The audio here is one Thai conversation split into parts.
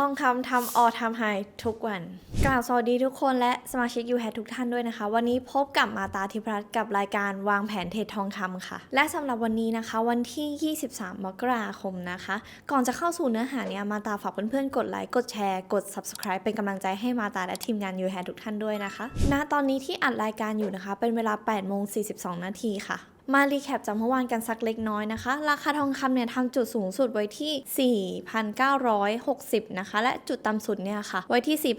ทองคำทำออทำไฮทุกวันกล่าวสวัสดีทุกคนและสมาชิกยูแฮทุกท่านด้วยนะคะ วันนี้พบกับมาตาธิพรัตน์กับรายการวางแผนเทรดทองคำค่ะ และสำหรับวันนี้นะคะ วันที่ 23 มกราคมนะคะ ก่อนจะเข้าสู่เนื้อหาเนี่ยมาตาฝากเพื่อนๆกดไลค์กดแชร์กด subscribe เป็นกำลังใจให้มาตาและทีมงานยูแฮทุกท่านด้วยนะคะณตอนนี้ที่อัดรายการอยู่นะคะ เป็นเวลา8โมง42 นาทีค่ะ มารีแคปจากเมื่อวานกันสักเล็กน้อยนะคะ ราคาทองคำเนี่ยทำจุดสูงสุดไว้ที่ 4,960 นะคะ และจุดต่ำสุดเนี่ยค่ะ ไว้ที่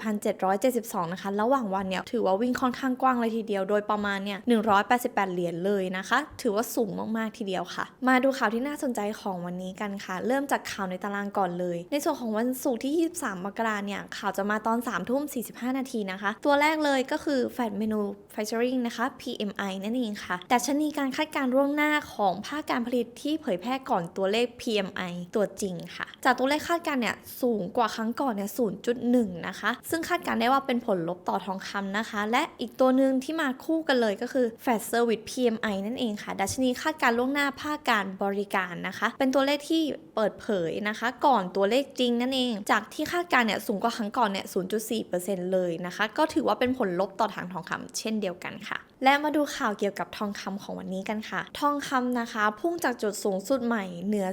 4,772 นะคะ ระหว่างวันเนี่ยถือว่าวิ่งค่อนข้างกว้างเลยทีเดียว โดยประมาณเนี่ย 188 เหรียญเลยนะคะ ถือว่าสูงมาก ๆ ทีเดียวค่ะ มาดูข่าวที่น่าสนใจของวันนี้กันค่ะ เริ่มจากข่าวในตารางก่อนเลย ในส่วนของวันศุกร์ที่ 23 มกราเนี่ย ข่าวจะมาตอน3ทุ่ม45 นาทีนะคะ ตัวแรกเลยก็คือ Fed Manufacturing นะคะ PMI นั่นเองค่ะ แต่ชนีการคาดการณ์ล่วงหน้าของภาคการผลิตที่เผยแพร่ก่อนตัวเลข PMI ตัวจริงค่ะ จากตัวเลขคาดการณ์เนี่ยสูงกว่าครั้งก่อนเนี่ย 0.1 นะคะ ซึ่งคาดการณ์ได้ว่าเป็นผลลบต่อทองคำนะคะ และอีกตัวหนึ่งที่มาคู่กันเลยก็คือ Fed Service PMI นั่นเองค่ะ ดัชนีคาดการล่วงหน้าภาคการบริการนะคะ เป็นตัวเลขที่เปิดเผยนะคะ ก่อนตัวเลขจริงนั่นเอง จากที่คาดการณ์เนี่ยสูงกว่าครั้งก่อนเนี่ย 0.4%เลยนะคะ ก็ถือว่าเป็นผลลบต่อทางทองคำเช่นเดียวกันค่ะ และมาดูข่าวเกี่ยวกับทองคำของวันนี้กันค่ะทองคำนะคะ พุ่งจากจุดสูงสุดใหม่เหนือ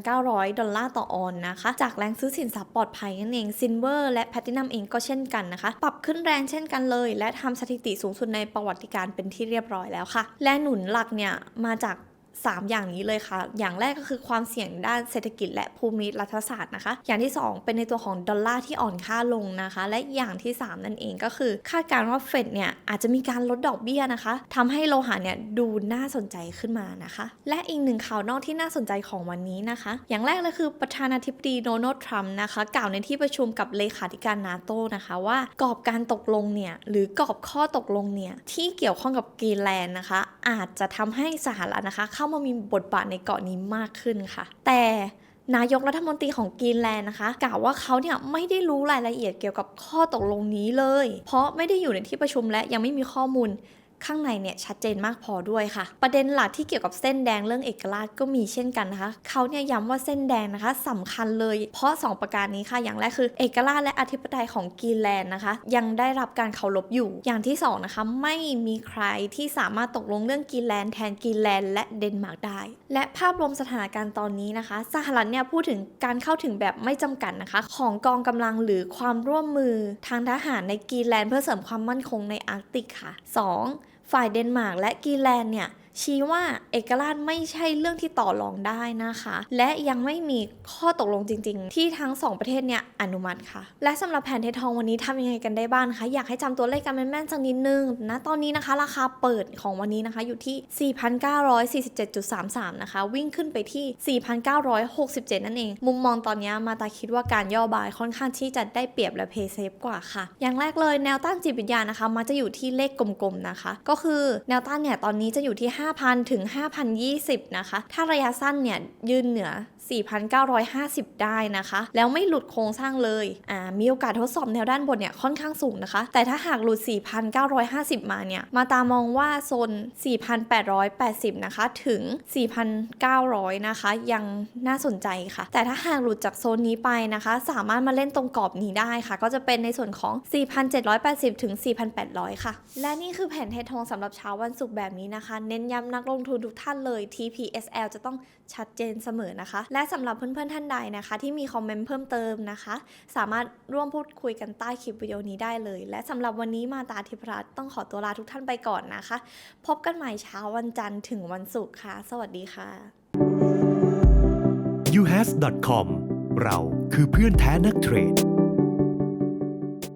4,900 ดอลลาร์ต่อออนนะคะ จากแรงซื้อสินทรัพย์ปลอดภัยนั่นเองซินเวอร์และแพตตินัมเองก็เช่นกันนะคะ ปรับขึ้นแรงเช่นกันเลย และทำสถิติสูงสุดในประวัติการเป็นที่เรียบร้อยแล้วค่ะ และหนุนหลักเนี่ยมาจาก 3 อย่างนี้เลยค่ะ อย่างแรกก็คือความเสี่ยงด้านเศรษฐกิจและภูมิรัฐศาสตร์นะคะ อย่างที่ 2 เป็นในตัวของดอลลาร์ที่อ่อนค่าลงนะคะ และอย่างที่ 3 นั่นเองก็คือ คาดการณ์ว่าเฟดเนี่ยอาจจะมีการลดดอกเบี้ยนะคะทำให้โลหะเนี่ยดูน่าสนใจขึ้นมานะคะ และอีกหนึ่งข่าวนอกที่น่าสนใจของวันนี้นะคะ อย่างแรกเลยคือประธานาธิบดีโดนัลด์ทรัมป์นะคะ กล่าวในที่ประชุมกับเลขาธิการนาโตนะคะว่ากรอบการตกลงเนี่ยหรือกรอบข้อตกลงเนี่ยที่เกี่ยวข้องกับกรีนแลนด์นะคะ อาจจะทำให้สหรัฐนะคะเข้ามามีบทบาทในเกาะนี้มากขึ้นค่ะ แต่นายกรัฐมนตรีของกรีนแลนด์นะคะกล่าวว่าเขาเนี่ยไม่ได้รู้รายละเอียดเกี่ยวกับข้อตกลงนี้เลย เพราะไม่ได้อยู่ในที่ประชุมและยังไม่มีข้อมูล ข้างในเนี่ยชัดเจนมากพอด้วยค่ะ ประเด็นหลักที่เกี่ยวกับเส้นแดงเรื่องเอกราชก็มีเช่นกันนะคะเขาเนี่ยย้ำว่าเส้นแดงนะคะสำคัญเลย เพราะ 2 ประการนี้ค่ะ อย่างแรกคือเอกราชและอธิปไตยของกรีนแลนด์นะคะ ยังได้รับการเคารพอยู่ อย่างที่2นะคะไม่มีใครที่สามารถตกลงเรื่องกรีนแลนด์แทนกรีนแลนด์และเดนมาร์กได้ และภาพรวมสถานการณ์ตอนนี้นะคะ สหรัฐเนี่ยพูดถึงการเข้าถึงแบบไม่จำกัดนะคะ ของกองกำลังหรือความร่วมมือทางทหารในกรีนแลนด์เพื่อเสริมความมั่นคงในอาร์กติกค่ะ 2. ฝ่ายเดนมาร์กและกรีนแลนด์เนี่ย ชี้ว่าเอกราชไม่ใช่เรื่องที่ต่อรองได้นะคะ และยังไม่มีข้อตกลงจริง ๆ ที่ทั้งสองประเทศเนี่ยอนุมัติค่ะ และสำหรับแผนเททองวันนี้ทำยังไงกันได้บ้างคะ อยากให้จำตัวเลขกันแม่นๆสักนิดนึงนะตอนนี้นะคะ ราคาเปิดของวันนี้นะคะอยู่ที่ 4,947.33 นะคะ วิ่งขึ้นไปที่ 4,967 นั่นเอง มุมมองตอนนี้มาตาคิดว่าการย่อบายค่อนข้างที่จะได้เปรียบและเพย์เซฟกว่าค่ะ อย่างแรกเลยแนวต้านจิตวิทยาณนะคะมันจะอยู่ที่เลขกลมๆนะคะ ก็คือแนวต้านเนี่ยตอนนี้จะอยู่ที่5,000 ถึง 5,020 นะคะ ถ้าระยะสั้นเนี่ยยืนเหนือ 4,950 ได้นะคะ แล้วไม่หลุดโครงสร้างเลยอ่ามีโอกาสทดสอบแนวด้านบนเนี่ยค่อนข้างสูงนะคะ แต่ถ้าหากหลุด 4,950 มาเนี่ย มาตามองว่าโซน 4,880 นะคะ ถึง 4,900 นะคะ ยังน่าสนใจค่ะ แต่ถ้าหากหลุดจากโซนนี้ไปนะคะ สามารถมาเล่นตรงกรอบนี้ได้ค่ะ ก็จะเป็นในส่วนของ 4,780 ถึง 4,800 ค่ะ และนี่คือแผนเทรดทองสำหรับเช้าวันศุกร์แบบนี้นะคะ เน้นย้ำนักลงทุนทุกท่านเลย TPSL จะต้องชัดเจนเสมอนะคะและสำหรับเพื่อนๆท่านใดนะคะ ที่มีคอมเมนต์เพิ่มเติมนะคะ สามารถร่วมพูดคุยกันใต้คลิปวิดีโอนี้ได้เลย และสำหรับวันนี้มาตาธิพรัตน์ต้องขอตัวลาทุกท่านไปก่อนนะคะ พบกันใหม่เช้าวันจันทร์ถึงวันศุกร์ค่ะ สวัสดีค่ะ uhas.com เราคือเพื่อนแท้นักเทรด